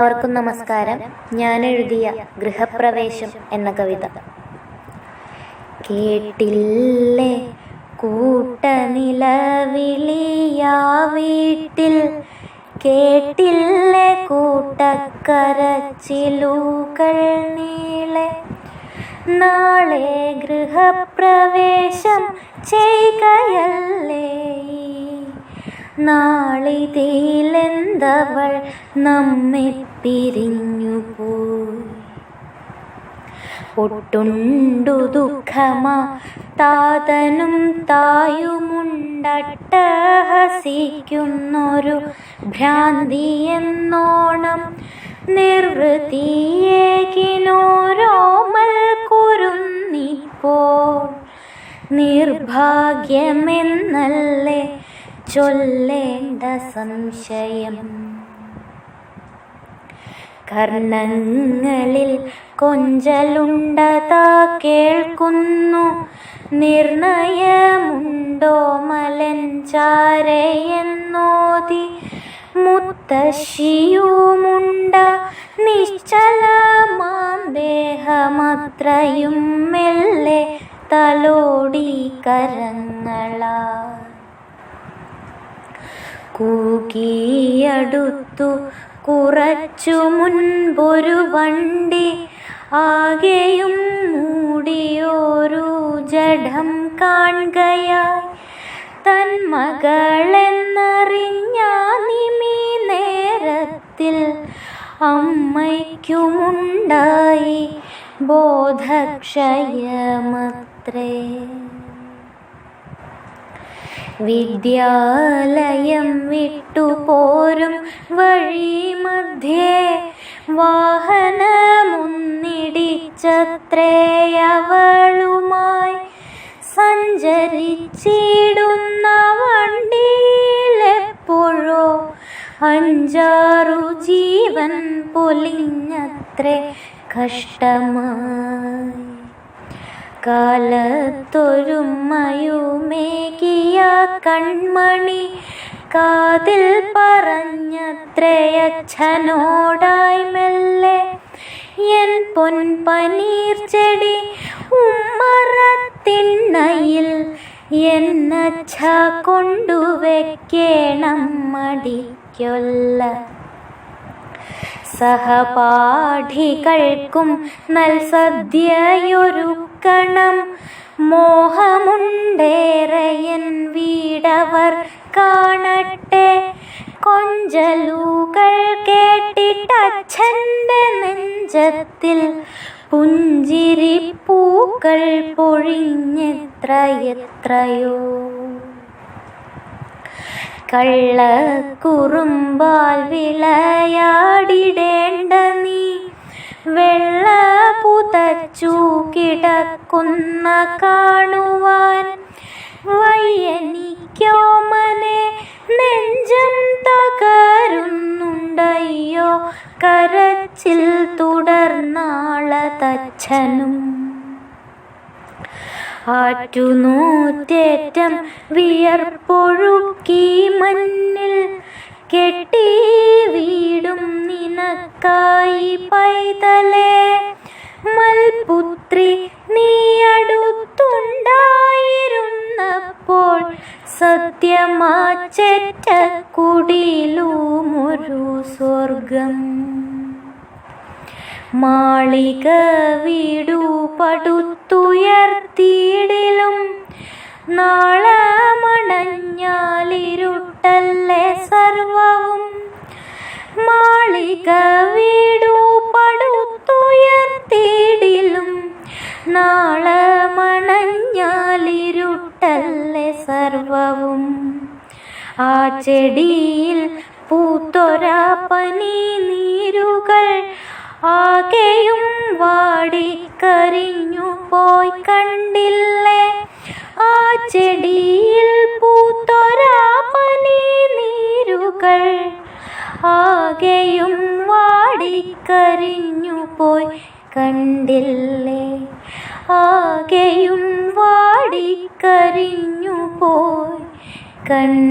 എല്ലാവർക്കും നമസ്കാരം. ഞാൻ എഴുതിയ ഗൃഹപ്രവേശം എന്ന കവിത. കേട്ടില്ലേ? കൂട്ടനിലവിളിയാ വീട്ടിൽ. കേട്ടില്ലേ? കൂട്ടക്കരച്ചിലുകൾ നീളെ. നാളെ ഗൃഹപ്രവേശം ചെയ്യുകയല്ലേ? നാളിതീലെന്തവൾ നമ്മെ പിരിഞ്ഞു പോയി. ഒട്ടുണ്ടു ദുഃഖമാ താതനും തായുമുണ്ടട്ടഹസിക്കുന്നൊരു ഭ്രാന്തി എന്നോണം നിർവൃതിയേകിനോരോമൽ കുരുന്നിപ്പോൾ. നിർഭാഗ്യമെന്നല്ലേ ചൊല്ലേണ്ട സംശയം. കർണങ്ങളിൽ കൊഞ്ചലുണ്ടതാ കേൾക്കുന്നു. നിർണയമുണ്ടോ മലഞ്ചാരയെന്നോതി മുത്തശ്ശിയുമുണ്ട നിശ്ചലമാം ദേഹമത്രയും മെല്ലെ തലോടി കരങ്ങളാ കൂകിയടുത്തു കുറച്ചു മുൻപൊരു വണ്ടി ആകെയും മൂടിയോരു ജഡം കാണുകയായി. തൻ മകളെന്നറിഞ്ഞ നേരത്തിൽ അമ്മയ്ക്കുമുണ്ടായി ബോധക്ഷയമത്രേ. വിദ്യാലയം വിട്ടുപോരും വഴി മധ്യേ. വാഹനമുന്നിടിച്ചത്രേയവളുമായി സഞ്ചരിച്ചിടുന്ന വണ്ടിയിലെപ്പോഴോ അഞ്ചാറു ജീവൻ പൊലിഞ്ഞത്രേ കഷ്ടമായി. കാലത്തൊരുമയുമേകിയ കൺമണി കാതിൽ പറഞ്ഞത്രയച്ഛനോടായി മെല്ലെ എൻ പൊൻപനീർ ചെടി ഉമ്മറത്തിണ്ണയിൽ എന്നച്ഛ കൊണ്ടുവെക്കേണം മടിക്കൊല്ല. സഹപാഠികൾക്കും നൽസദ്യയൊരുക്കണം മോഹമുണ്ടേറയൻ വീടവർ കാണട്ടെ. കൊഞ്ചലുകൾ കേട്ടിട്ടച്ഛന്റെ നെഞ്ചത്തിൽ പുഞ്ചിരി പൂക്കൾ പൊഴിഞ്ഞെത്രയെത്രയോ. കള്ളക്കുറുമ്പാൽ വിളയാടിടേണ്ട നീ. വെള്ള പുതച്ചു കിടക്കുന്ന കാണുവാൻ വയ്യനിക്കോ മനെ നെഞ്ചം തകരുന്നുണ്ടയ്യോ. കരച്ചിൽ തുടർന്നാളതച്ഛനും ആറ്റുനൂറ്റേറ്റം വിയർപ്പൊഴുക്കി മണ്ണിൽ കെട്ടി വീടും നിനക്കായി പൈതലേ. മൽപുത്രി നീ അടുത്തുണ്ടായിരുന്നപ്പോൾ സത്യമാച്ചെറ്റ കുടിലുമൊരു സ്വർഗം മാളിക വീടു പടുത്തുയർത്തിയിടിലും നാളമണഞ്ഞാലിരുട്ടല്ലേ സർവവും. മാളിക വീടു പടുത്തുയർത്തിയിടിലും നാളമണഞ്ഞാലിരുട്ടല്ലേ സർവവും. ആ ചെടിയിൽ പൂത്തൊരാ പനി നീരുകൾ ആകെയും വാടിക്കരിഞ്ഞു പോയി കണ്ടില്ലേ? ആ ചെടിയിൽ പൂത്തൊരാ പനി നീരുകൾ. ആകെയും വാടിക്കരിഞ്ഞു പോയി കണ്ടില്ലേ? ആകെയും വാടിക്കരിഞ്ഞു പോയി കണ്ട